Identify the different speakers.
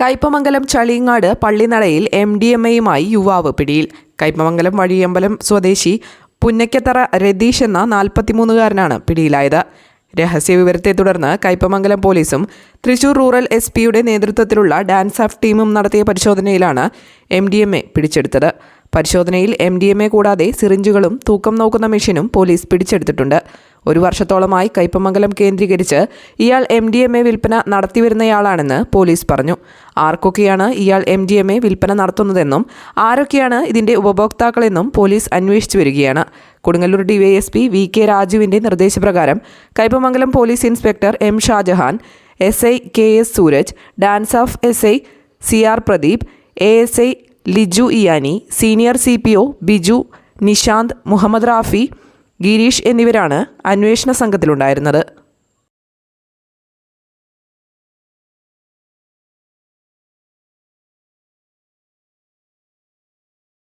Speaker 1: കയ്പമംഗലം ചളിങ്ങാട് പള്ളിനടയിൽ M D M എയുമായി യുവാവ് പിടിയിൽ. കയ്പമംഗലം വഴിയമ്പലം സ്വദേശി പുന്നക്കത്തറ രതീഷ് എന്ന നാൽപ്പത്തിമൂന്നുകാരനാണ് പിടിയിലായത്. രഹസ്യവിവരത്തെ തുടർന്ന് കയ്പമംഗലം പോലീസും തൃശൂർ റൂറൽ എസ് പിയുടെ നേതൃത്വത്തിലുള്ള ഡാൻസ് ഓഫ് ടീമും നടത്തിയ പരിശോധനയിലാണ് എം ഡി എം എ പിടിച്ചെടുത്തത്. പരിശോധനയിൽ എം ഡി എം എ കൂടാതെ സിറിഞ്ചുകളും തൂക്കം നോക്കുന്ന മെഷീനും പോലീസ് പിടിച്ചെടുത്തിട്ടുണ്ട്. ഒരു വർഷത്തോളമായി കയ്പമംഗലം കേന്ദ്രീകരിച്ച് ഇയാൾ എം ഡി എം എ വിൽപ്പന നടത്തിവരുന്നയാളാണെന്ന് പോലീസ് പറഞ്ഞു. ആർക്കൊക്കെയാണ് ഇയാൾ എം ഡി എം എ വിൽപ്പന നടത്തുന്നതെന്നും ആരൊക്കെയാണ് ഇതിന്റെ ഉപഭോക്താക്കളെന്നും പോലീസ് അന്വേഷിച്ചു വരികയാണ്. കൊടുങ്ങല്ലൂർ ഡിവൈഎസ്പി വി കെ രാജുവിന്റെ നിർദ്ദേശപ്രകാരം Kaipamangalam police inspector M Shajahan S I K S Sooraj DANSAF S I C R Pradeep A S I Liju ഇയാനി senior C P O Biju Nishanth Muhammad Rafi Gireesh എന്നിവരാണ് അന്വേഷണ സംഘത്തിലുണ്ടായിരുന്നത്